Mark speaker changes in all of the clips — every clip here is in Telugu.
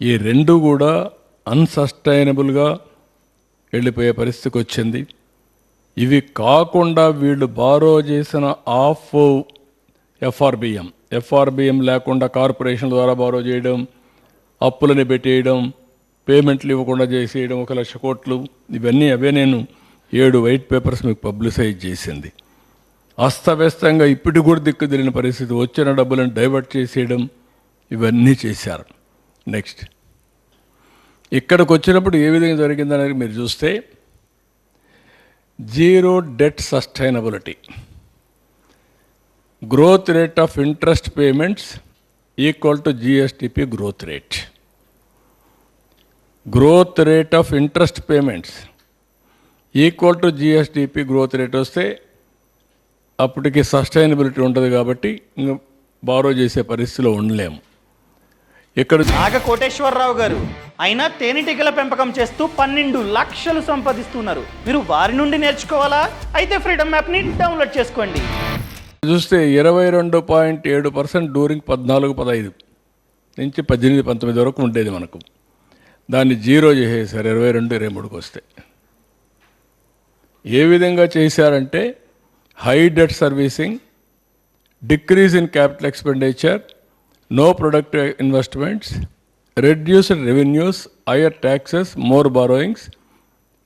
Speaker 1: ఈ రెండు కూడా అన్సస్టైనబుల్గా వెళ్ళిపోయే పరిస్థితికి వచ్చింది ఇవి కాకుండా వీళ్ళు బారో చేసిన ఆఫ్ ఎఫ్ఆర్బిఎం. ఎఫ్ఆర్బిఎం లేకుండా కార్పొరేషన్ ద్వారా బారో చేయడం అప్పులని పెట్టేయడం పేమెంట్లు ఇవ్వకుండా చేసేయడం ఒక లక్ష కోట్లు. ఇవన్నీ అవే నేను ఏడు వైట్ పేపర్స్ మీకు పబ్లిసైజ్ చేసింది. అస్తవ్యస్తంగా ఇప్పటి కూడా దిక్కు తెలియని పరిస్థితి వచ్చిన డబ్బులను డైవర్ట్ చేసేయడం ఇవన్నీ చేశారు. నెక్స్ట్. ఇక్కడికి వచ్చినప్పుడు ఏ విధంగా జరిగిందనేది మీరు చూస్తే zero debt sustainability. Growth rate of interest payments equal to GSDP growth rate. Growth rate of interest payments equal to GSDP growth rate వస్తే అప్పటికి సస్టైనబిలిటీ ఉంటుంది కాబట్టి ఇంక బారో చేసే పరిస్థితిలో ఉండలేము. ఇక్కడ
Speaker 2: నాగ కోటేశ్వరరావు గారు. అయినా తేనెటీగల పెంపకం చేస్తూ పన్నెండు లక్షలు సంపాదిస్తున్నారు. మీరు వారి నుండి నేర్చుకోవాలా? అయితే ఫ్రీడమ్ యాప్ని డౌన్లోడ్ చేసుకోండి.
Speaker 1: చూస్తే ఇరవై రెండు పాయింట్ ఏడు పర్సెంట్ డూరింగ్ పద్నాలుగు పదహైదు నుంచి పద్దెనిమిది పంతొమ్మిది వరకు ఉండేది మనకు. దాన్ని జీరో చేసేసారు ఇరవై రెండు ఇరవై మూడుకి వస్తే. ఏ విధంగా చేశారంటే high debt servicing decrease in capital expenditure no productive investments reduced revenues higher taxes more borrowings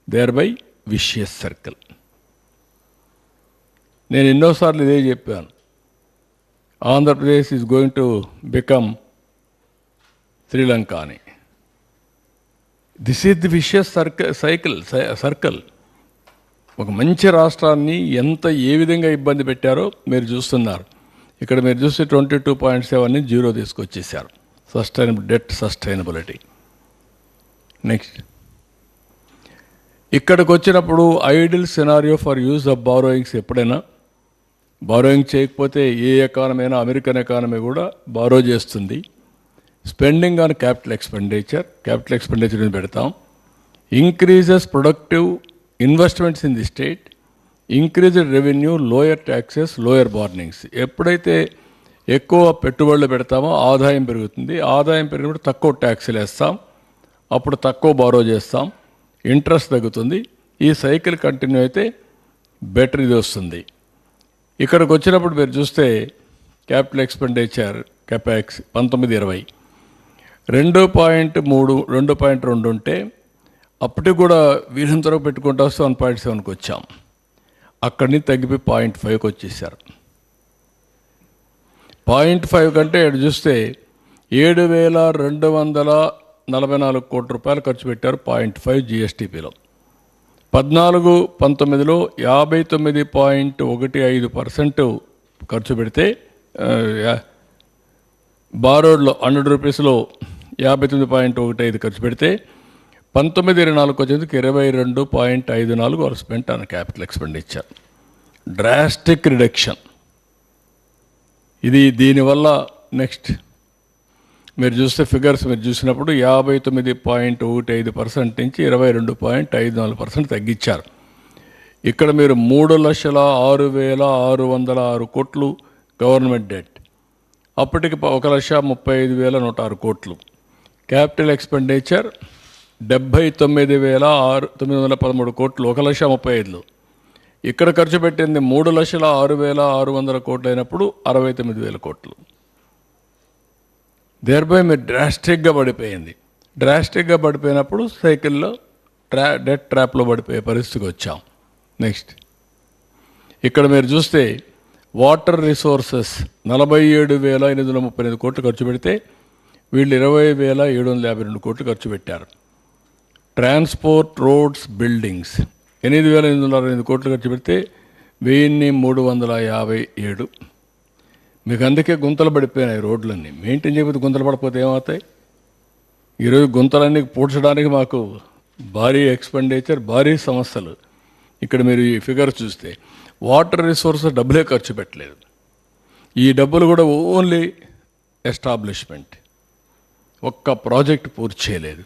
Speaker 1: thereby vicious circle నేను ఎన్నోసార్లు ఇదే చెప్పాను. Andhra Pradesh is going to become Sri Lanka అని this is the vicious circle cycle circle ఒక మంచి రాష్ట్రాన్ని ఎంత ఏ విధంగా ఇబ్బంది పెట్టారో మీరు చూస్తున్నారు. ఇక్కడ మీరు చూస్తే ట్వంటీ టూ పాయింట్ సెవెన్ని జీరో తీసుకొచ్చేసారు సస్టైనబుల్ డెట్ సస్టైనబిలిటీ నెక్స్ట్ ఇక్కడికి వచ్చినప్పుడు ideal scenario for use of borrowings ఎప్పుడైనా? బారోయింగ్ చేయకపోతే ఏ ఎకానమీ అయినా అమెరికన్ ఎకానమీ కూడా బారో చేస్తుంది. Spending on capital expenditure capital expenditure పెడతాం. Increases productive investments in the state increased revenue lower taxes lower borrowings. ఎప్పుడైతే ఎక్కువ పెట్టుబడులు పెడతామో ఆదాయం పెరుగుతుంది. ఆదాయం పెరిగినప్పుడు తక్కువ ట్యాక్స్లు వేస్తాం. అప్పుడు తక్కువ బారో చేస్తాం. ఇంట్రెస్ట్ తగ్గుతుంది. ఈ సైకిల్ కంటిన్యూ అయితే బెటర్ ఇది వస్తుంది. ఇక్కడికి వచ్చినప్పుడు మీరు చూస్తే క్యాపిటల్ ఎక్స్పెండిచర్ కెపాక్స్ పంతొమ్మిది ఇరవై. రెండు పాయింట్ మూడు రెండు పాయింట్ రెండు ఉంటే అప్పటికి కూడా వీలంతరకు పెట్టుకుంటూ వస్తే వన్ పాయింట్ సెవెన్కి వచ్చాం. అక్కడి నుంచి తగ్గిపోయి పాయింట్ ఫైవ్కి వచ్చేసారు. పాయింట్ ఫైవ్ కంటే ఇక్కడ చూస్తే ఏడు వేల రెండు వందల నలభై నాలుగు కోట్ల రూపాయలు ఖర్చు పెట్టారు పాయింట్ ఫైవ్ జిఎస్టీపీలో. పద్నాలుగు పంతొమ్మిదిలో యాభై తొమ్మిది పాయింట్ ఒకటి ఐదు పర్సెంట్ ఖర్చు పెడితే బారోడ్లో హండ్రెడ్ రూపీస్లో యాభై తొమ్మిది పాయింట్ ఒకటి ఐదు ఖర్చు పెడితే పంతొమ్మిది ఇరవై నాలుగు వచ్చేందుకు ఇరవై రెండు పాయింట్ ఐదు నాలుగు were spent on capital expenditure. Drastic reduction. ఇది దీనివల్ల నెక్స్ట్. మీరు చూస్తే ఫిగర్స్ మీరు చూసినప్పుడు యాభై తొమ్మిది పాయింట్ ఒకటి ఐదు పర్సెంట్ నుంచి ఇరవై రెండు పాయింట్ ఐదు నాలుగు పర్సెంట్ తగ్గించారు. ఇక్కడ మీరు మూడు లక్షల ఆరు వేల ఆరు వందల ఆరు కోట్లు గవర్నమెంట్ డెట్. అప్పటికి ఒక లక్ష ముప్పై ఐదు వేల నూట ఆరు కోట్లు. క్యాపిటల్ ఎక్స్పెండిచర్ డెబ్భై తొమ్మిది వేల ఆరు తొమ్మిది వందల పదమూడు కోట్లు ఒక లక్ష ముప్పై ఐదులు. ఇక్కడ ఖర్చు పెట్టింది మూడు లక్షల ఆరు వేల ఆరు వందల కోట్లు అయినప్పుడు అరవై తొమ్మిది వేల కోట్లు. దేర్బై మీరు డ్రాస్టిక్గా పడిపోయింది. డ్రాస్టిక్గా పడిపోయినప్పుడు సైకిల్లో ట్రా డెట్ ట్రాప్లో పడిపోయే పరిస్థితికి వచ్చాం. నెక్స్ట్ ఇక్కడ మీరు చూస్తే వాటర్ రిసోర్సెస్ నలభై ఏడు వేల ఎనిమిది వందల ముప్పై ఎనిమిది కోట్లు ఖర్చు పెడితే వీళ్ళు ఇరవై వేల ఏడు వందల యాభై రెండు కోట్లు ఖర్చు పెట్టారు. ట్రాన్స్పోర్ట్ రోడ్స్ బిల్డింగ్స్ ఎనిమిది వేల ఎనిమిది వందల అరవై ఎనిమిది కోట్లు ఖర్చు పెడితే వెయ్యిన్ని మూడు వందల యాభై ఏడు. మీకు అందుకే గుంతలు పడిపోయినాయి రోడ్లన్నీ. మెయింటైన్ చేయకపోతే గుంతలు పడిపోతే ఏమవుతాయి? ఈరోజు గుంతలన్నీ పూడ్చడానికి మాకు భారీ ఎక్స్పెండిచర్ భారీ సమస్యలు. ఇక్కడ మీరు ఈ ఫిగర్ చూస్తే వాటర్ రిసోర్స్ డబ్బులే ఖర్చు పెట్టలేదు. ఈ డబ్బులు కూడా ఓన్లీ ఎస్టాబ్లిష్మెంట్ ఒక్క ప్రాజెక్ట్ పూర్తి చేయలేదు.